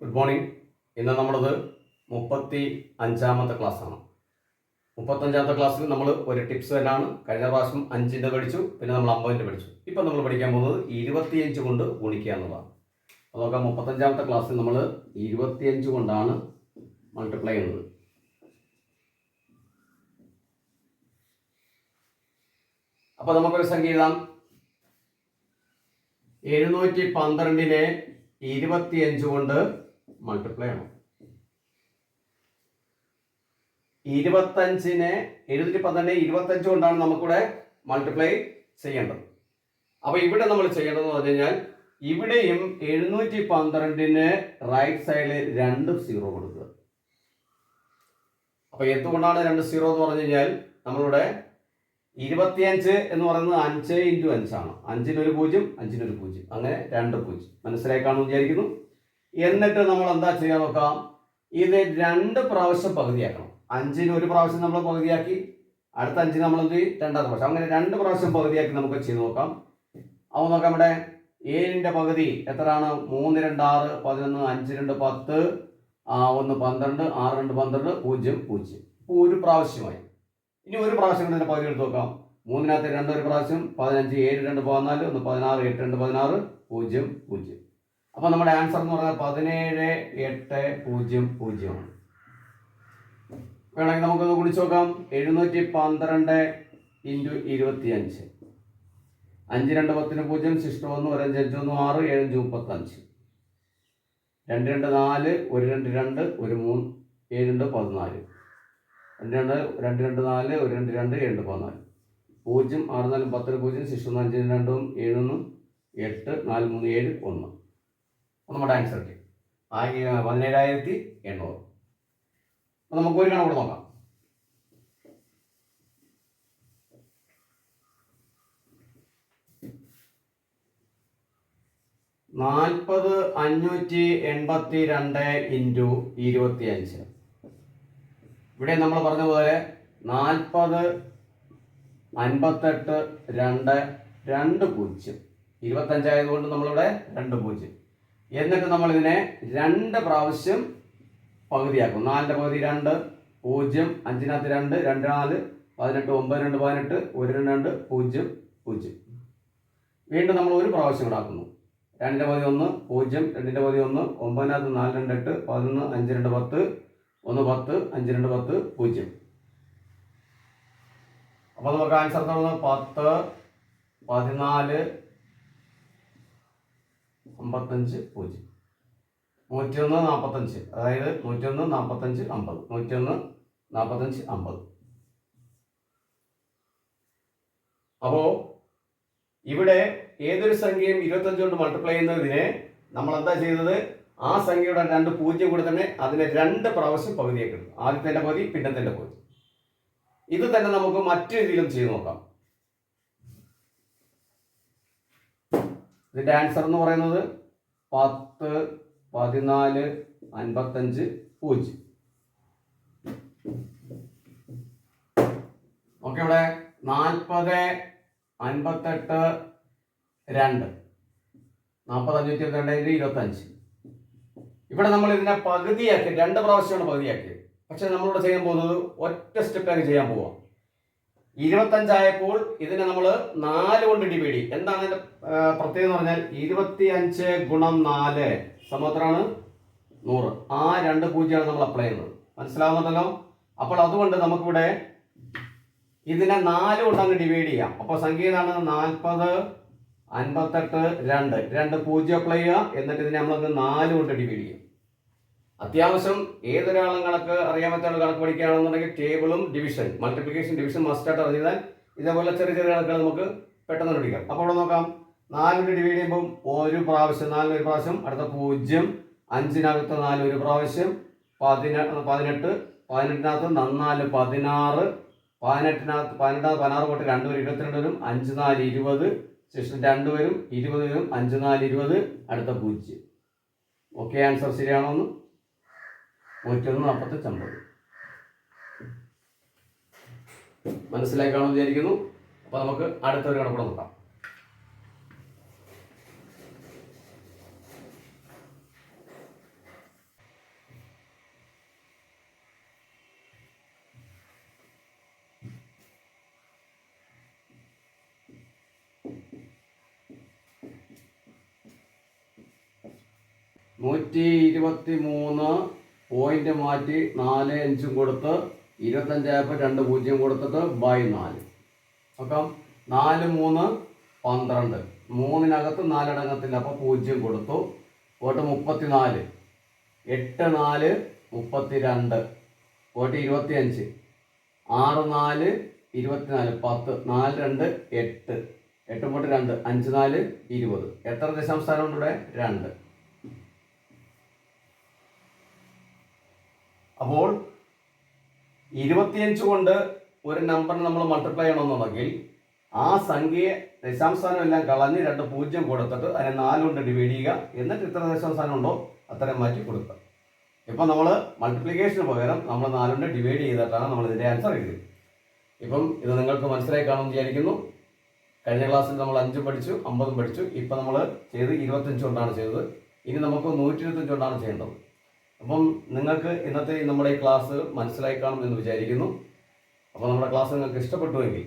Good morning ഇന്ന് നമ്മളത് മുപ്പത്തി അഞ്ചാമത്തെ ക്ലാസ്സാണ് മുപ്പത്തഞ്ചാമത്തെ ക്ലാസ്സിൽ നമ്മൾ ഒരു ടിപ്സ് തന്നെയാണ്. കഴിഞ്ഞ പ്രാവശ്യം അഞ്ചിന്റെ പഠിച്ചു പിന്നെ നമ്മൾ അമ്പതിന്റെ പഠിച്ചു. ഇപ്പം നമ്മൾ പഠിക്കാൻ പോകുന്നത് ഇരുപത്തിയഞ്ച് കൊണ്ട് ഗുണിക്കുക എന്നുള്ളതാണ്. അപ്പോൾ നോക്കാം മുപ്പത്തഞ്ചാമത്തെ ക്ലാസ്സിൽ നമ്മൾ ഇരുപത്തിയഞ്ച് കൊണ്ടാണ് മൾട്ടിപ്ലൈ ചെയ്യുന്നത്. അപ്പോൾ നമുക്കൊരു സംഖ്യ എഴുതാം. എഴുന്നൂറ്റി പന്ത്രണ്ടിനെ ഇരുപത്തിയഞ്ച് കൊണ്ട് മൾട്ടിപ്ലൈ ആണ്. ഇരുപത്തഞ്ചിനെ എഴുന്നൂറ്റി പന്ത്രണ്ടിനെ ഇരുപത്തഞ്ച് കൊണ്ടാണ് നമുക്കിവിടെ മൾട്ടിപ്ലൈ ചെയ്യേണ്ടത്. അപ്പൊ ഇവിടെ നമ്മൾ ചെയ്യേണ്ടതെന്ന് പറഞ്ഞു കഴിഞ്ഞാൽ ഇവിടെയും എഴുന്നൂറ്റി പന്ത്രണ്ടിന് റൈറ്റ് സൈഡിൽ രണ്ട് സീറോ കൊടുക്കുക. അപ്പൊ എന്തുകൊണ്ടാണ് രണ്ട് സീറോ എന്ന് പറഞ്ഞു കഴിഞ്ഞാൽ നമ്മളിവിടെ ഇരുപത്തിയഞ്ച് എന്ന് പറയുന്നത് അഞ്ച് ഇന്റു അഞ്ചാണ്. അഞ്ചിനൊരു പൂജ്യം അഞ്ചിനൊരു പൂജ്യം. അങ്ങനെ രണ്ട് പൂജ്യം. മനസ്സിലായി കാണുമെന്ന് വിചാരിക്കുന്നു? എന്നിട്ട് നമ്മൾ എന്താ ചെയ്യാൻ നോക്കാം? ഇത് രണ്ട് പ്രാവശ്യം പകുതിയാക്കണം. അഞ്ചിന് ഒരു പ്രാവശ്യം നമ്മൾ പകുതിയാക്കി. അടുത്ത അഞ്ചിന് നമ്മൾ എന്ത് രണ്ടാമത്തെ പ്രാവശ്യം. അങ്ങനെ രണ്ട് പ്രാവശ്യം പകുതിയാക്കി നമുക്ക് ചെയ്ത് നോക്കാം. അപ്പോൾ നോക്കാം ഇവിടെ. ഏഴിന്റെ പകുതി എത്രയാണ്? മൂന്ന് രണ്ട് ആറ് പതിനൊന്ന് അഞ്ച് രണ്ട് പത്ത് ഒന്ന് പന്ത്രണ്ട് ആറ് രണ്ട് പന്ത്രണ്ട് പൂജ്യം പൂജ്യം. ഇപ്പോൾ ഒരു പ്രാവശ്യമായി. ഇനി ഒരു പ്രാവശ്യം കൊണ്ട് പകുതി എടുത്ത് നോക്കാം. മൂന്നിനകത്ത് രണ്ട് ഒരു പ്രാവശ്യം പതിനഞ്ച് ഏഴ് രണ്ട് പതിനാല് ഒന്ന് പതിനാറ് എട്ട് രണ്ട് പതിനാറ് പൂജ്യം പൂജ്യം. അപ്പൊ നമ്മുടെ ആൻസർ എന്ന് പറഞ്ഞാൽ പതിനേഴ് എട്ട് പൂജ്യം പൂജ്യമാണ് വേണമെങ്കിൽ നമുക്കൊന്ന് കുടിച്ചു നോക്കാം. എഴുന്നൂറ്റി പന്ത്രണ്ട് ഇന്റു ഇരുപത്തിയഞ്ച്. അഞ്ച് രണ്ട് പത്തിന് പൂജ്യം ശിഷ്ടം ഒന്ന് ഒരു അഞ്ച് അഞ്ച് ഒന്ന് ആറ് ഏഴ് അഞ്ച് മുപ്പത്തഞ്ച്. രണ്ട് രണ്ട് നാല് ഒരു രണ്ട് രണ്ട് ഒരു മൂന്ന് ഏഴ് രണ്ട് പതിനാല്. രണ്ട് രണ്ട് രണ്ട് രണ്ട് നാല് ഒരു രണ്ട് രണ്ട് ഏഴ് രണ്ട് പതിനാല്. പൂജ്യം ആറ് നാലും പത്തിന് പൂജ്യം ശിശു അഞ്ച് രണ്ടും ഏഴൊന്നും എട്ട് നാല് മൂന്ന് ഏഴ് ഒന്ന്. നമ്മുടെ ആൻസർ കിട്ടി പതിനേഴായിരത്തി എണ്ണൂറ്. അപ്പോൾ നമുക്ക് ഒരു കണക്കൂടെ നോക്കാം. നാൽപ്പത് അഞ്ഞൂറ്റി എൺപത്തി രണ്ട് ഇന്റു ഇരുപത്തി അഞ്ച് ഇവിടെ നമ്മൾ പറഞ്ഞ പോലെ നാൽപ്പത് അൻപത്തെട്ട് രണ്ട് രണ്ട് പൂജ്യം. ഇരുപത്തഞ്ചായതുകൊണ്ട് നമ്മളിവിടെ രണ്ട് പൂജ്യം. എന്നിട്ട് നമ്മൾ ഇതിനെ രണ്ട് പ്രാവശ്യം പകുതിയാക്കും. നാലിന്റെ പകുതി രണ്ട് പൂജ്യം അഞ്ചിനകത്ത് രണ്ട് രണ്ട് നാല് പതിനെട്ട് ഒമ്പത് രണ്ട് പതിനെട്ട് ഒരു രണ്ട് രണ്ട് പൂജ്യം പൂജ്യം. വീണ്ടും നമ്മൾ ഒരു പ്രാവശ്യം കൂടാക്കുന്നു രണ്ടിന്റെ പകുതി ഒന്ന് പൂജ്യം രണ്ടിന്റെ പകുതി ഒന്ന് ഒമ്പതിനകത്ത് നാല് രണ്ട് എട്ട് പതിനൊന്ന് അഞ്ച് രണ്ട് പത്ത് ഒന്ന് പത്ത് അഞ്ച് രണ്ട് പത്ത് പൂജ്യം. അപ്പോൾ നമുക്ക് ആൻസർ തന്നത് പത്ത് പതിനാല് അമ്പത്തഞ്ച് പൂജ്യം. നൂറ്റിയൊന്ന് നാൽപ്പത്തഞ്ച് അതായത് നൂറ്റിയൊന്ന് നാൽപ്പത്തഞ്ച് അമ്പത്. നൂറ്റിയൊന്ന് നാൽപ്പത്തഞ്ച് അമ്പത്. അപ്പോൾ ഇവിടെ ഏതൊരു സംഖ്യയും ഇരുപത്തഞ്ച് കൊണ്ട് മൾട്ടിപ്ലൈ ചെയ്യുന്നതിനെ നമ്മൾ എന്താ ചെയ്തത്? ആ സംഖ്യയുടെ രണ്ട് പൂജ്യം കൂടെ തന്നെ അതിനെ രണ്ട് പ്രാവശ്യം പകുതിയാക്കി എടുക്കും ആദ്യത്തെ പകുതി പിന്നത്തെ പകുതി. ഇത് തന്നെ നമുക്ക് മറ്റു രീതിയിലും ചെയ്ത് നോക്കാം. ഇതിന്റെ ആൻസർ എന്ന് പറയുന്നത് പത്ത് പതിനാല് അൻപത്തഞ്ച് പൂജ്യം. ഓക്കെ ഇവിടെ നാൽപ്പത് അൻപത്തെട്ട് രണ്ട്. നാൽപ്പത് അഞ്ഞൂറ്റി രണ്ട് ഇരുപത്തഞ്ച്. ഇവിടെ നമ്മൾ ഇതിനെ പകുതിയാക്കി രണ്ട് പ്രാവശ്യമാണ് പകുതിയാക്കിയത്. പക്ഷെ നമ്മളിവിടെ ചെയ്യാൻ പോകുന്നത് ഒറ്റ സ്റ്റെപ്പാണ് ചെയ്യാൻ പോവാം. ഇരുപത്തഞ്ചായപ്പോൾ ഇതിനെ നമ്മൾ നാല് കൊണ്ട് ഡിവൈഡ് ചെയ്യും. എന്താണ് അതിന്റെ പ്രത്യേകത എന്ന് പറഞ്ഞാൽ ഇരുപത്തി അഞ്ച് ഗുണം നാല് സമത്രമാണ് നൂറ്. ആ രണ്ട് പൂജ്യമാണ് നമ്മൾ അപ്ലൈ ചെയ്യുന്നത്. മനസ്സിലാവുന്നുണ്ടല്ലോ? അപ്പോൾ അതുകൊണ്ട് നമുക്കിവിടെ ഇതിനെ നാല് കൊണ്ട് അങ്ങ് ഡിവൈഡ് ചെയ്യാം. അപ്പോൾ സംഖ്യ ഏതാണ്? നാൽപ്പത് അൻപത്തെട്ട് രണ്ട്. രണ്ട് പൂജ്യം അപ്ലൈ ചെയ്യുക. എന്നിട്ട് ഇതിനെ നമ്മൾ നാല് കൊണ്ട് ഡിവൈഡ് ചെയ്യാം. അത്യാവശ്യം ഏതൊരാളും കണക്ക് അറിയാൻ പറ്റാത്ത കണക്ക് പഠിക്കുകയാണെന്നുണ്ടെങ്കിൽ ടേബിളും ഡിവിഷൻ മൾട്ടിപ്ലിക്കേഷൻ ഡിവിഷൻ മസ്റ്റായിട്ട് അറിഞ്ഞാൽ ഇതേപോലെ ചെറിയ ചെറിയ കണക്കുകൾ നമുക്ക് പെട്ടെന്ന് പഠിക്കാം അപ്പോൾ അവിടെ നോക്കാം. നാലിന് ഡിവൈഡ് ചെയ്യുമ്പോൾ ഒരു പ്രാവശ്യം നാലിന് പ്രാവശ്യം അടുത്ത പൂജ്യം അഞ്ചിനകത്ത് നാല് ഒരു പ്രാവശ്യം പതിനെട്ട് പതിനെട്ട് പതിനെട്ടിനകത്ത് നന്നാൽ പതിനാറ് പതിനെട്ടിനകത്ത് പതിനെട്ടാമത് പതിനാറ് പോട്ട് രണ്ട് വരും. ഇരുപത്തിരണ്ട് വരും അഞ്ച് നാല് ഇരുപത് ശേഷം രണ്ട് വരും ഇരുപത് വരും അഞ്ച് നാല് ഇരുപത് അടുത്ത പൂജ്യം. ഓക്കെ ആൻസർ ശരിയാണോ എന്ന്? നൂറ്റൊന്ന് നാൽപ്പത്തഞ്ചമ്പത് മനസ്സിലായി കാണുമെന്ന് വിചാരിക്കുന്നു. അപ്പൊ നമുക്ക് അടുത്തൊരു കണക്കൂടെ നോക്കാം. നൂറ്റി ഇരുപത്തി മൂന്ന് പോയിന്റ് മാറ്റി നാല് അഞ്ചും കൊടുത്ത് ഇരുപത്തഞ്ചായപ്പോൾ രണ്ട് പൂജ്യം കൊടുത്തിട്ട് ബൈ നാല്. അപ്പം നാല് മൂന്ന് പന്ത്രണ്ട്. മൂന്നിനകത്ത് നാലടങ്ങത്തില്ല അപ്പോൾ പൂജ്യം കൊടുത്തു. പോട്ട് മുപ്പത്തിനാല്. എട്ട് നാല് മുപ്പത്തി മുപ്പത്തിരണ്ട്. പോട്ട് ഇരുപത്തിയഞ്ച്. ആറ് നാല് ഇരുപത്തിനാല് പത്ത്. നാല് രണ്ട് എട്ട്. എട്ട് പോട്ട് രണ്ട്. അഞ്ച് നാല് ഇരുപത്. എത്ര ദശാംശം ഉണ്ട് ഇവിടെ? രണ്ട്. അപ്പോൾ ഇരുപത്തിയഞ്ച് കൊണ്ട് ഒരു നമ്പർ നമ്മൾ മൾട്ടിപ്ലൈ ചെയ്യണമെന്നുണ്ടെങ്കിൽ ആ സംഖ്യയെ ദശാംശാനം എല്ലാം കളഞ്ഞ് രണ്ട് പൂജ്യം കൊടുത്തിട്ട് അതിനെ നാലുകൊണ്ട് ഡിവൈഡ് ചെയ്യുക. എന്നിട്ട് ഇത്ര ദശാംശാനം ഉണ്ടോ? അത്രയും മാറ്റി കൊടുക്കുക. ഇപ്പം നമ്മൾ മൾട്ടിപ്ലിക്കേഷന് പകരം നമ്മൾ നാലുകൊണ്ട് ഡിവൈഡ് ചെയ്തിട്ടാണ് നമ്മൾ ഇതിന്റെ ആൻസർ എഴുതിയത്. ഇപ്പം ഇത് നിങ്ങൾക്ക് മനസ്സിലായി കാണുമെന്ന് വിചാരിക്കുന്നു. കഴിഞ്ഞ ക്ലാസ്സിൽ നമ്മൾ അഞ്ചും പഠിച്ചു അമ്പതും പഠിച്ചു. ഇപ്പം നമ്മൾ ചെയ്ത് ഇരുപത്തഞ്ച് കൊണ്ടാണ് ചെയ്തത്. ഇനി നമുക്ക് നൂറ്റി ഇരുപത്തഞ്ച് കൊണ്ടാണ് ചെയ്യേണ്ടത്. അപ്പം നിങ്ങൾക്ക് ഇന്നത്തെ നമ്മുടെ ഈ ക്ലാസ് മനസ്സിലായി കാണും എന്ന് വിചാരിക്കുന്നു. അപ്പോൾ നമ്മുടെ ക്ലാസ് നിങ്ങൾക്ക് ഇഷ്ടപ്പെട്ടുവെങ്കിൽ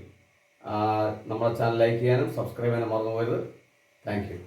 നമ്മുടെ ചാനൽ ലൈക്ക് ചെയ്യാനും സബ്സ്ക്രൈബ് ചെയ്യാനും മറന്നു പോയത് താങ്ക് യു.